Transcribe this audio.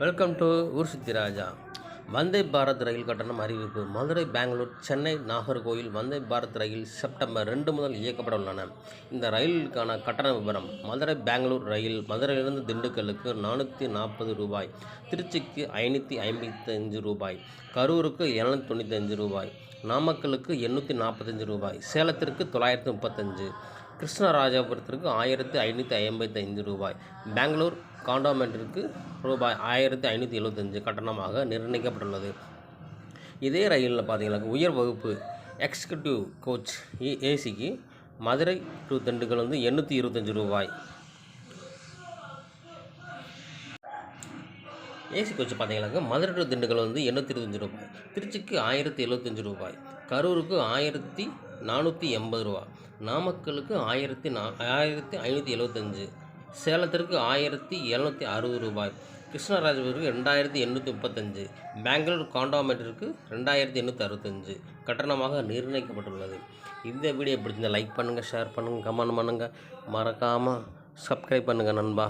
Welcome to ஊர் சுத்தி ராஜா வந்தே பாரத் ரயில் கட்டணம் அறிவிப்பு. மதுரை பெங்களூர் சென்னை நாகர்கோயில் வந்தே பாரத் ரயில் செப்டம்பர் ரெண்டு முதல் இயக்கப்பட உள்ளன. இந்த ரயிலுக்கான கட்டண விவரம் மதுரை பெங்களூர் ரயில் மதுரையிலிருந்து திண்டுக்கல்லுக்கு நானூற்றி நாற்பது ரூபாய் திருச்சிக்கு ஐநூற்றி ஐம்பத்தஞ்சு ரூபாய் கரூருக்கு எழுநூற்றி தொண்ணூத்தஞ்சு ரூபாய் நாமக்கலுக்கு எண்ணூற்றி நாற்பத்தஞ்சு ரூபாய் சேலத்திற்கு தொள்ளாயிரத்தி முப்பத்தஞ்சு கிருஷ்ணராஜபுரத்திற்கு ஆயிரத்தி ஐநூற்றி ஐம்பத்தைந்து ரூபாய். பெங்களூர் காண்டோமெண்ட்டிற்கு ரூபாய் ஆயிரத்தி ஐநூற்றி எழுபத்தஞ்சு கட்டணமாக நிர்ணயிக்கப்பட்டுள்ளது. இதே ரயிலில் பார்த்தீங்கன்னா உயர் வகுப்பு எக்ஸிக்யூட்டிவ் கோச் ஏசிக்கு மதுரை டு திண்டுக்கல் வந்து எண்ணூற்றி இருபத்தஞ்சி ரூபாய். ஏசி கோச் பார்த்தீங்கன்னாக்கா மதுரை டு திண்டுக்கல் வந்து எண்ணூற்றி இருபத்தஞ்சி ரூபாய். திருச்சிக்கு ஆயிரத்தி எழுபத்தஞ்சி ரூபாய். கரூருக்கு ஆயிரத்தி நானூற்றி எண்பது ரூபா நாமக்கலுக்கு ஆயிரத்தி நா ஆயிரத்தி ஐநூற்றி எழுபத்தஞ்சு சேலத்திற்கு ஆயிரத்தி எழுநூற்றி அறுபது ரூபாய் கிருஷ்ணராஜபுரத்துக்கு ரெண்டாயிரத்தி எண்ணூற்றி முப்பத்தஞ்சு பெங்களூர் காண்டாமெண்ட்டிற்கு ரெண்டாயிரத்தி எண்ணூற்றி அறுபத்தஞ்சு கட்டணமாக நிர்ணயிக்கப்பட்டுள்ளது. இந்த வீடியோ பிடிச்சிருந்தால் லைக் பண்ணுங்கள் ஷேர் பண்ணுங்கள் கமெண்ட் பண்ணுங்கள் மறக்காமல் சப்ஸ்கிரைப் பண்ணுங்கள் நண்பா.